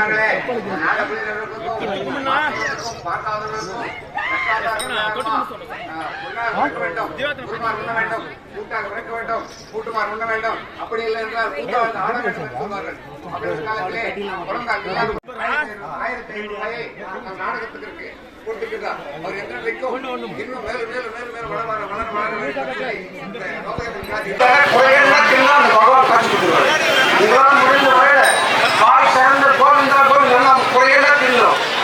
மகளே நாலு பிள்ளைகளுக்கும் பார்க்காதவர்களுக்கும் கூட்டுமார் உண்ண வேண்டும். அப்படி இல்லை என்றால்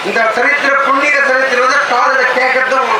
இந்த சரித்திர புண்ணிய சரித்திரம் வந்து காதல கேட்கறதும்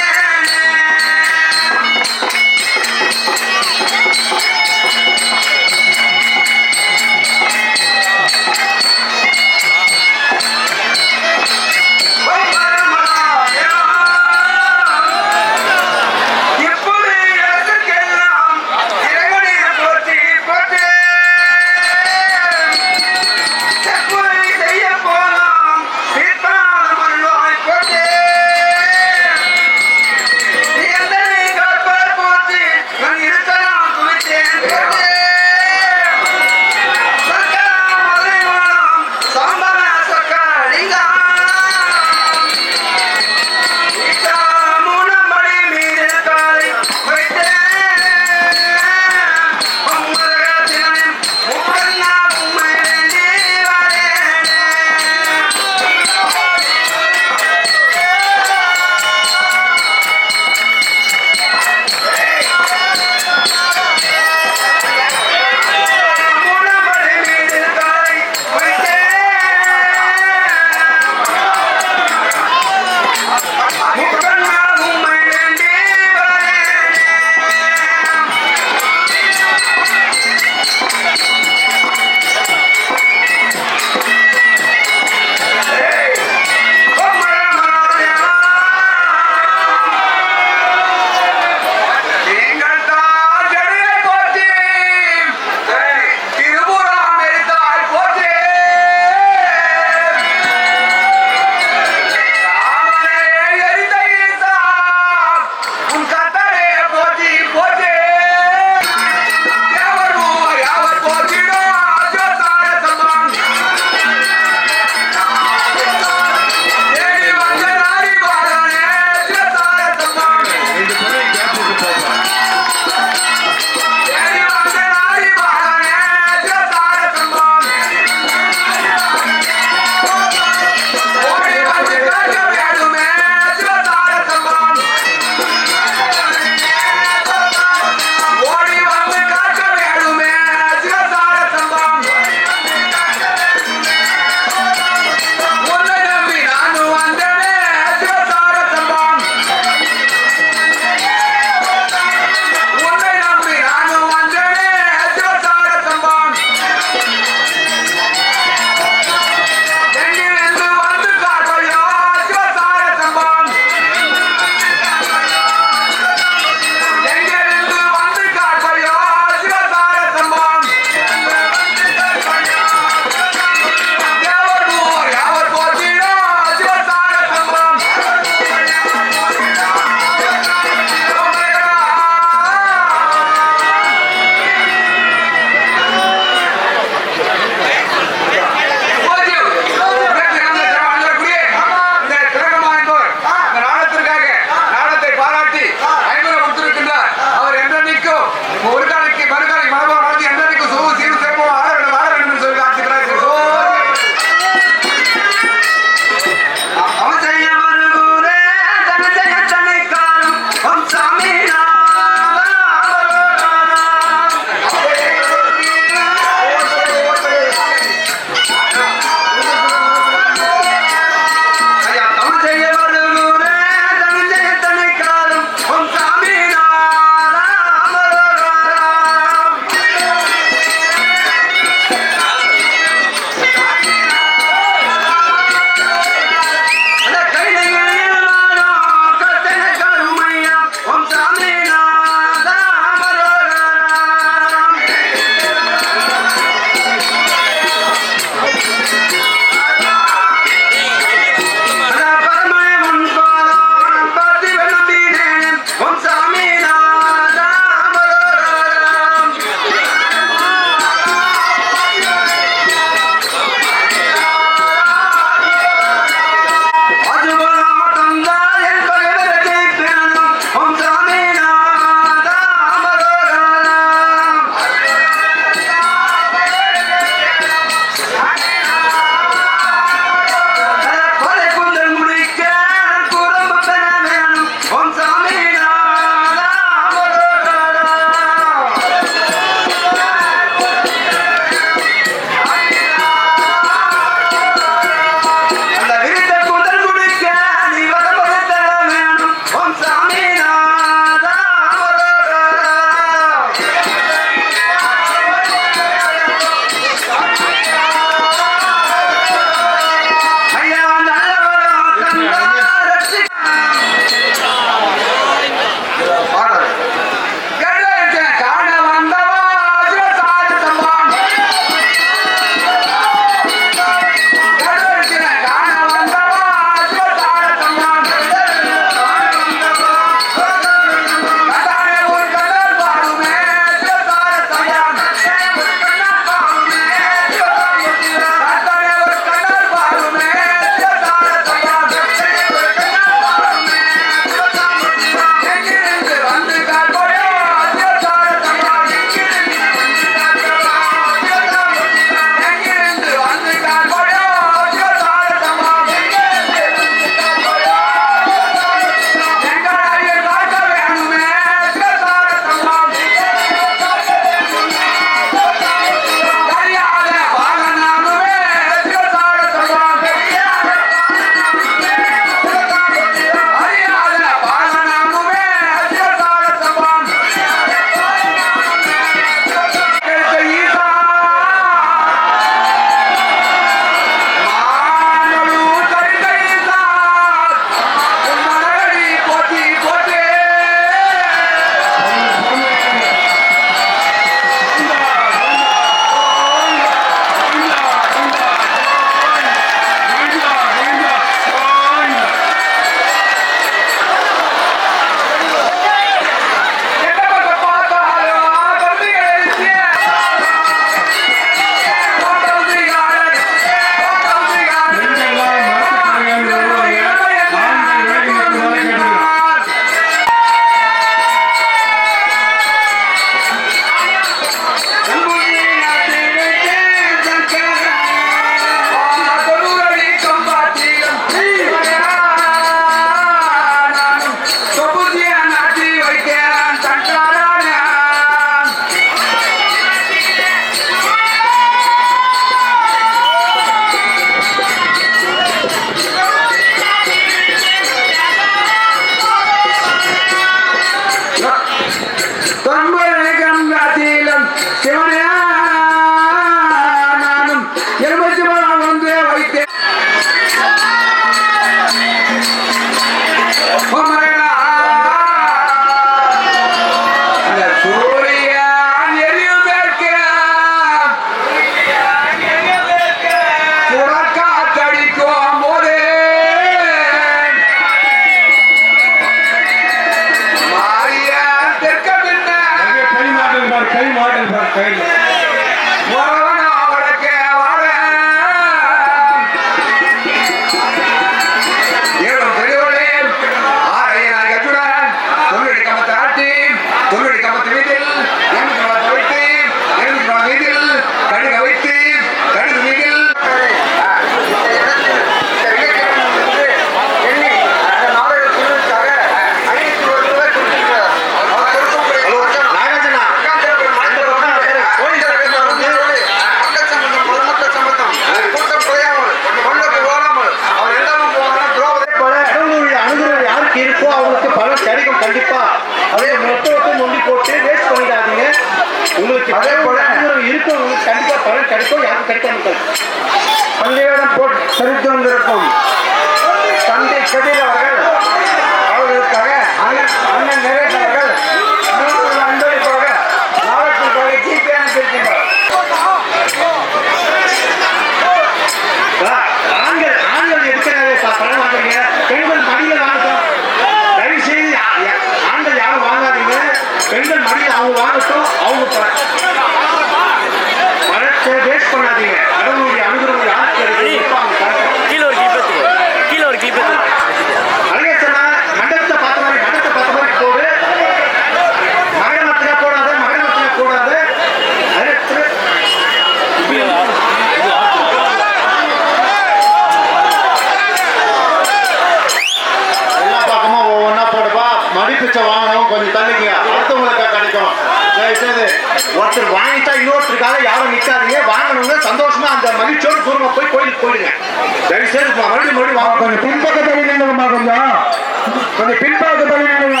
பின்பக்கத்தில் நின்றுங்க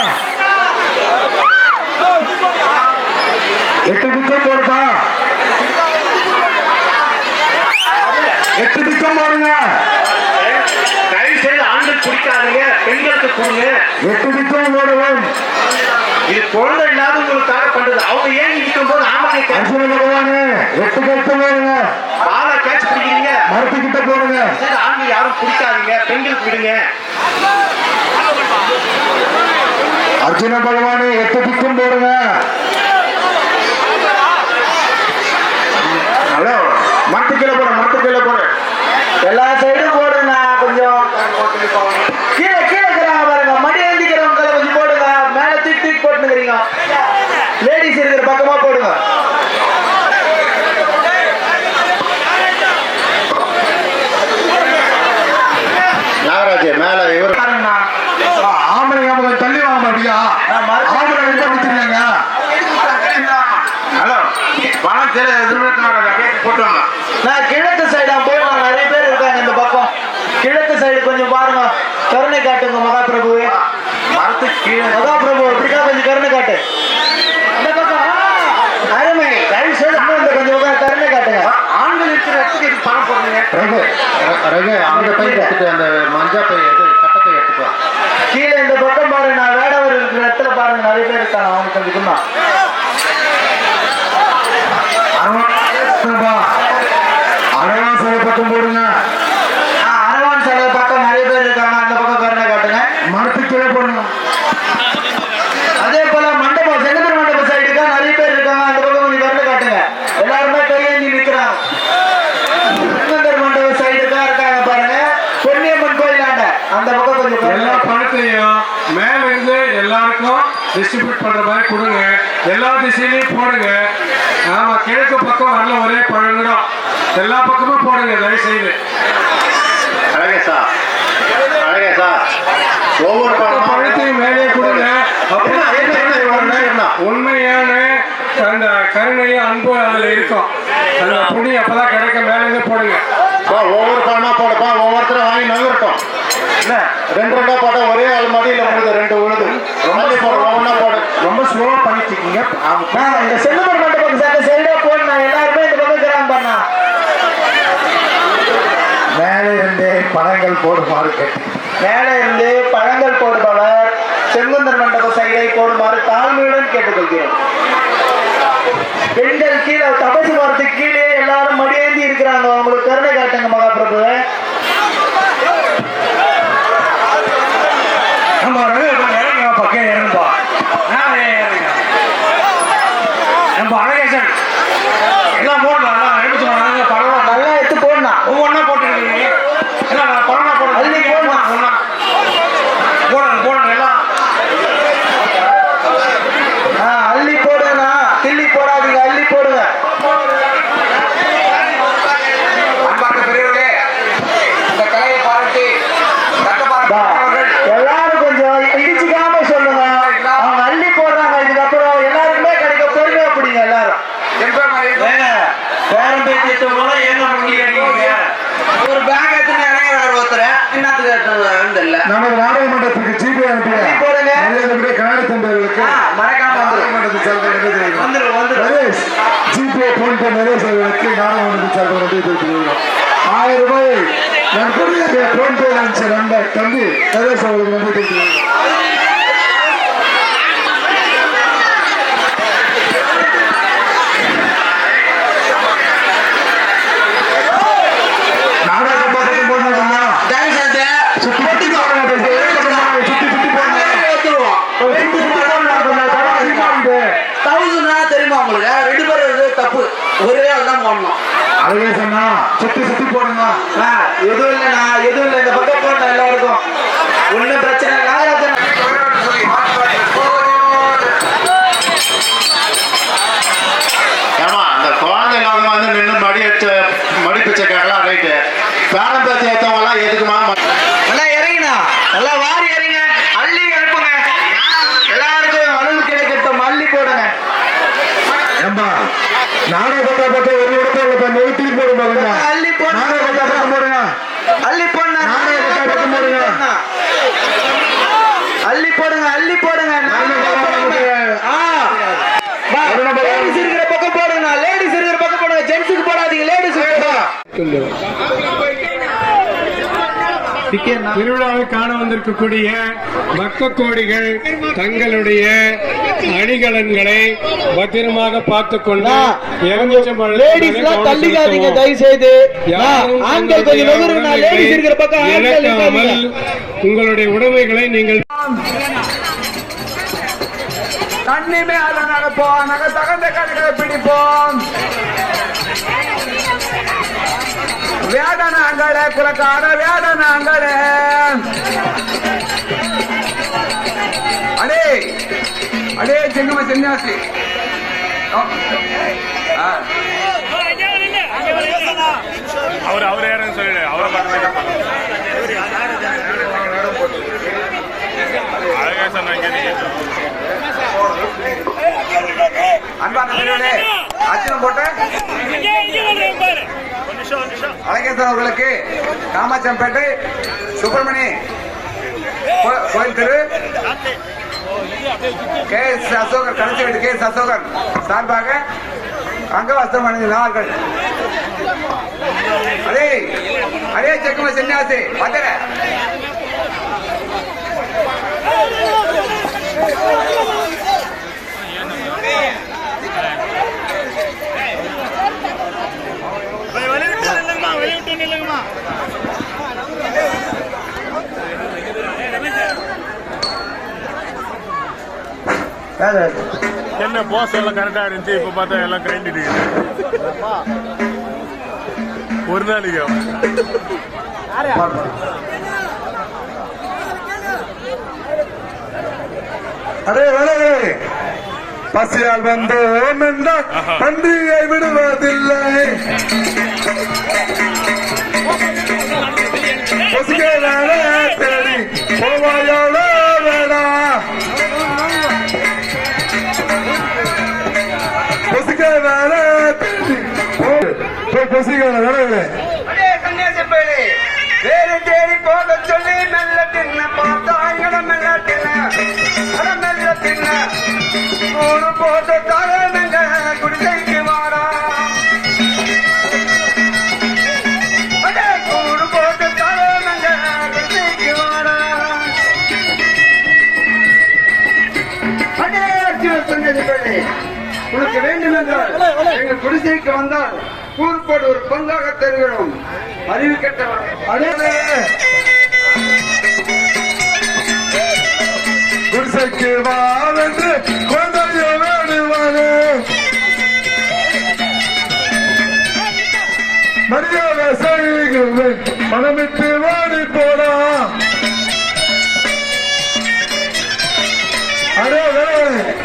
எட்டு பிச்சம் போடுப்பா எட்டு பிச்சம் போடுங்க. ஆண்கள் குடிக்காதீங்க பெண்களுக்கு கொடுங்க. எட்டு பிச்சம் போடுவோம். இது குழந்தை இல்லாதவங்களுக்காக பண்றது. அவங்க ஏன் நிற்கும் போது ஆமாங்க எட்டு கட்டு போடுங்க. பாலை கேட்ச் பிடிக்கிறீங்க மரத்துக்கிட்ட போடுங்க. ஆண்கள் யாரும் குடிக்காதீங்க பெண்களுக்கு விடுங்க. அர்ஜுன பகவானே எத்தடிக்கும் போடுங்க. ஹலோ மரத்து கீழே போட மட்டு கீழே போட. எல்லா சைடும் போடுங்க கொஞ்சம். கீழே கீழே இருக்கிறாங்க பாருங்க மடி ஏந்திக்கிறவங்க கொஞ்சம் போடுங்க. மேல தூக்கி தூக்கி போட்டுக்கிறீங்க லேடிஸ் இருக்கிற பக்கமா போடுங்க நாகராஜ் மேல இவர் பாருங்கண்ணா ஆம்பளை கொஞ்சம் தள்ளி வாங்க அப்படியா ஆம்பளை எங்க வச்சிருக்காங்க ஹலோ பணம் தெரியல எதிர்பார்த்து போட்டு வாங்க நான் கிழக்கு சைடா போயிடலாம் நிறைய பேர் இருக்காங்க இந்த பக்கம் கிழக்கு சைடு கொஞ்சம் பாருங்க கருணை காட்டுங்க மகாபிரபுவே மரத்துக்கு கீழே மகாபிரபு இப்படிக்கா கொஞ்சம் கருணை காட்டு இந்த பக்கம் ஆ, அருமை தயவு செய்து இன்னும் இந்த கொஞ்சம் பக்கம் கருணை காட்டுங்க ஆண்கள் இருக்கிற இடத்துக்கு இதுக்கு பணம் போடுறீங்க ரகு அந்த பை எடுத்துட்டு அந்த மஞ்சா பை எடு கட்டப்பை எடுத்துக்கோ. கீழே இந்த பக்கம் பாருங்க நான் வேடவர் இருக்கிற இடத்துல பாருங்க நிறைய பேர் இருக்காங்க அவங்க கொஞ்சம் குண்டா அரைவாசல பக்கம் போடுங்க ஆ, அரவான் சிலை பக்கம் நிறைய பேர் இருக்காங்க அந்த பக்கம் கருணை காட்டுங்க மரத்துக்கு கீழே போடுங்க அதே போல மண்டபம் செங்கந்தர் மண்டபம் சைடுக்கா நிறைய பேர் இருக்காங்க அந்த பக்கம் கொஞ்சம் கருணை காட்டுங்க எல்லாருமே கையேந்தி நிக்கிறாங்க செங்கந்தர் மண்டபம் சைடுக்கா இருக்காங்க பாருங்க பொன்னியம்மன் கோயிலாண்ட அந்த பக்கம் கொஞ்சம் கருணை எல்லா காட்டுங்க. பணத்தையும் மேல இருந்து எல்லாருக்கும் டிஸ்ட்ரிபியூட் பண்ற மாதிரி கொடுங்க. எல்லா திசையிலையும் போடுங்க. ஆமா கிழக்கு பக்கம் வரல ஒரே பழங்குடம் எல்லா பக்கமும் போடுங்க தயவு செய்து அழகே சார். அழகே சார். ஒவ்வொரு பழத்தையும் மேலே கொடுங்க? உண்மையான அந்த கருணையும் அன்பு அதுல இருக்கும். அந்த புண்ணி அப்பதான் கிடைக்க மேல போடுங்க. ஒவ்வொரு பழமா போடுப்பா ஒவ்வொருத்தரும் வாங்கி நகரட்டும் என்ன ரெண்டு ரெண்டா போட்டா ஒரே ஆள் மடியில விழுது ரெண்டு விழுது ரொம்ப போடு ஒவ்வொன்றா போடு. ரொம்ப ஸ்லோவா பண்ணிட்டு இருக்கீங்க இந்த செங்கந்தர் மண்டபம் சைடு சைடா போடணும் எல்லாருமே இந்த பக்கம் இருக்கிறாங்க பண்ணா மேலே இருந்தே பழங்கள் போடுமாறு மேலே இருந்து பழங்கள் போடுபவர் செங்குந்தர் மண்டப சைடை போடுமாறு தாழ்மையுடன் கேட்டுக்கொள்கிறோம் பெண்கள் கீழே தபசு மரத்துக்கு கீழே எல்லாரும் மடியேந்தி இருக்கிறாங்க. உங்களுக்கு கருணை காட்டுங்க மகாபிரபு நம்ம இறங்க பக்கம் இறங்குப்பா நம்ம அழகேசன். எல்லாம் போன எல்லாம் எடுத்து சொன்னாங்க பரவாயில்ல நல்லா எடுத்து போடணும் ஒவ்வொன்றா போட்டுருக்கீங்க என்ன நான் கொரோனா போட அள்ளி போடலாம். ஒன்றா போடணும் போடணும் எல்லாம் ஆ, அள்ளி போடுங்கண்ணா கிள்ளி போடாதீங்க அள்ளி போடுங்க அன்பார்ந்த பெரியவர்களே இந்த கலையை பாராட்டி தக்க பா, பாராட்டுகிறவர்கள் எல்லாரும் கொஞ்சம் இடிச்சுக்காம சொல்லுங்க அவங்க அள்ளி போடுறாங்க இதுக்கப்புறம் எல்லாருக்குமே கிடைக்க பொறுமை அப்படிங்க எல்லாரும் பேரம் பேச்சு போல ஏங்க முங்கி அடிக்கிறீங்க ஒரு பேக் எடுத்து இறங்குறாரு ஒருத்தர் என்னத்துக்கு எடுத்து இல்ல நமது நாடாளுமன்றத்துக்கு ஜிபே அனுப்புங்க போடுங்க. மரியாதைக்குரிய கண்ணாடி தம்பர்களுக்கு மறக்காம வந்துரும் நாடாளுமன்றத்துக்கு செல்றது வந்துரும் வந்துரும் Ramesh GPay UPI PhonePe Naresh அவர்களுக்கு நானும் வந்து சார்பாக நன்றி தெரிவித்துக் ஆயிரம் ரூபாய் நான் கொடுத்த போன் பே அனுப்பிச்ச நண்பர் தம்பி நரேஷ் அவர்களுக்கு நன்றி தெரிவித்துக் நாடக பக்கத்து போனாங்கம்மா தயவு செஞ்சு சுத்தி சுத்தி போடுங்க சுத்தி சுத்தி போடுங்க சுத்தி சுத்தி போடுங்க தரம் அதிகமா இருக்கு தௌசண்ட்னா தெரியுமா உங்களுக்கு? ரெண்டு பேரும் தப்பு. ஒரே ஆள் தான் போடணும். அதுவே சொன்னா சுத்தி சுத்தி போடுங்க. எதுவும் இல்லைண்ணா எதுவும் இல்லை. இந்த பக்கம் போடணும் எல்லாருக்கும் ஒன்றும் பிரச்சனை இல்லை. பேரம் பேச்சு ஏற்றவங்க எல்லாம் எதுக்குமா நல்லா இறங்கினா. நல்லா வாரி இறங்க. அள்ளி எழுப்புங்க. எல்லாருக்கும் அருள் கிடைக்கட்டும். அள்ளி போடுங்க. ஏம்பா நாடக பக்கா பக்கம் ஒரு இப்ப நிறுத்தி போடும் அள்ளி போடுங்க. பக்கம் போடுங்க அள்ளி போடுங்க பக்கம் பக்கம் போடுங்க. அள்ளி போடுங்க அள்ளி போடுங்க பக்கம் பக்கம் ladies இருக்கிற பக்கம் போடுங்க லேடிஸ் இருக்கிற பக்கம் போடுங்க. ஜென்ஸுக்கு போடாதீங்க லேடிஸ் திருவிழாவை காண வந்திருக்கக்கூடிய பக்த கோடிகள் தங்களுடைய அணிகலன்களை பத்திரமாக பார்த்துக் கொண்டு தள்ளிக்காதீங்க தயவு செய்து ஆண்கள். உங்களுடைய உடைமைகளை நீங்கள் தண்ணி மேல நடப்போம் நாங்க தகுந்த கடைகளை பிடிப்போம். வேடனாங்களே குலக்கார வேடனாங்களே அடே அடே செங்கம செஞ்சாசி அவர் அவர் யாருன்னு சொல்லி அவரை பார்த்து அழகா சொன்னாங்க அன்பான பெரியவர்களே அச்சனம் போட்டு அழகேசன் அவர்களுக்கு காமாச்சம்பேட்டை சுப்பிரமணி கோயில் தெரு. கே எஸ் அசோகர் கடைசி வீட்டு கே எஸ் அசோகர் சார்பாக அங்கவஸ்திரம் அணிந்தார்கள் அதே அதே செக்கும சன்னியாசி பத்தர வெளியிட்டு நில்லுங்கம்மா வெளியிட்டு நில்லுங்கம்மா. என்ன போஸ் எல்லாம் கரெக்டா இருந்துச்சு இப்ப பார்த்தா எல்லாம் கிரைண்ட் ஒரு நாளைக்கு. அடே வேலையே பசியால் வந்தோம் என்றால் பண்டிகை விடுவதில்லை. பசிகை வேலை தேடி போவாயோட போய் பசிகை வேலை அடே சன்னியாசி பேரு வேறு தேடி போக சொல்லி மெல்ல தின்ன பார்த்தா அங்கட மெல்ல தின்ன மெல்ல தின்ன. கூடு போட்டு தரணுங்க குடிசைக்கு வாரா அடே கூடு உனக்கு வேண்டும் என்றால் எங்கள் குடிசைக்கு வந்தால் கூறுபாடு ஒரு பங்காக தருகிறோம். அறிவு கெட்டவன். அடே. குடிசைக்கு வாவென்று குழந்தைய வேடுவானே மரியாதை செய்கிறேன் மனமிட்டு வாடி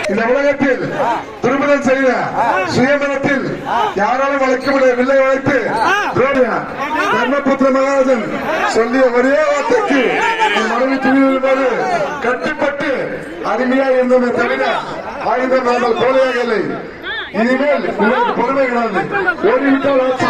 இந்த உலகத்தில் திருமணம் செய்த சுயமனத்தில் யாராலும் வளைக்க முடிய வில்லை வளைத்து தர்மபுத்திர மகாராஜன் சொல்லிய ஒரே வார்த்தைக்கு மனைவி துணிவில் போது கட்டுப்பட்டு அருமையா இருந்ததை தவிர ஆயுதம் நாங்கள் போலையாக இல்லை. இனிமேல் உங்களுக்கு பொறுமை கிடையாது. ஓடிவிட்டால் ஆச்சு.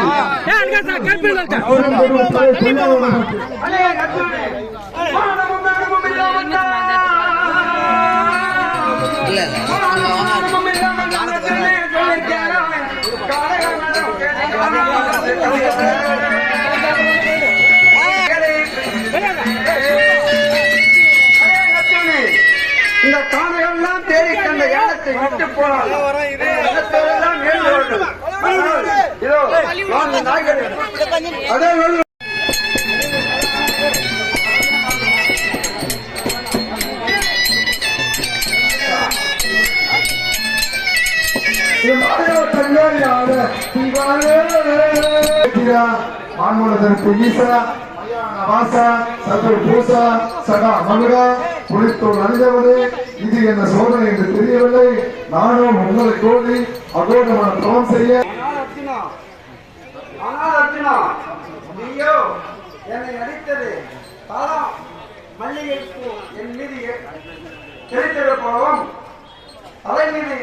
விட்டு போனால் எல்லாம் மீண்டு வேண்டும். இதோ நான்கு நாய்கள் அதே மான்மூலதற்கு ஈசா வாசா சத்துரு பூசா சகா மகுடா. புளித்தோர் அணிந்தவனே இது என்ன சோதனை என்று தெரியவில்லை. நானும் உங்களை கோரி அகோடமான தவம் செய்ய என்னை அடித்தது தாளம் மல்லிகை பூ என் மீது தெரித்தது போலவும் தலை மீது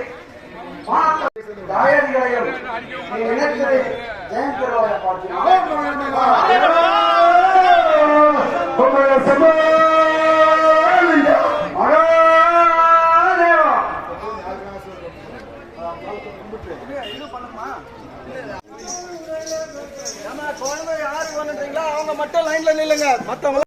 தாயதிகளையும் பெறுவாய குழந்தை யாரு வந்துட்டீங்களா அவங்க மட்டும் லைன்ல நில்லுங்க. மத்தவங்க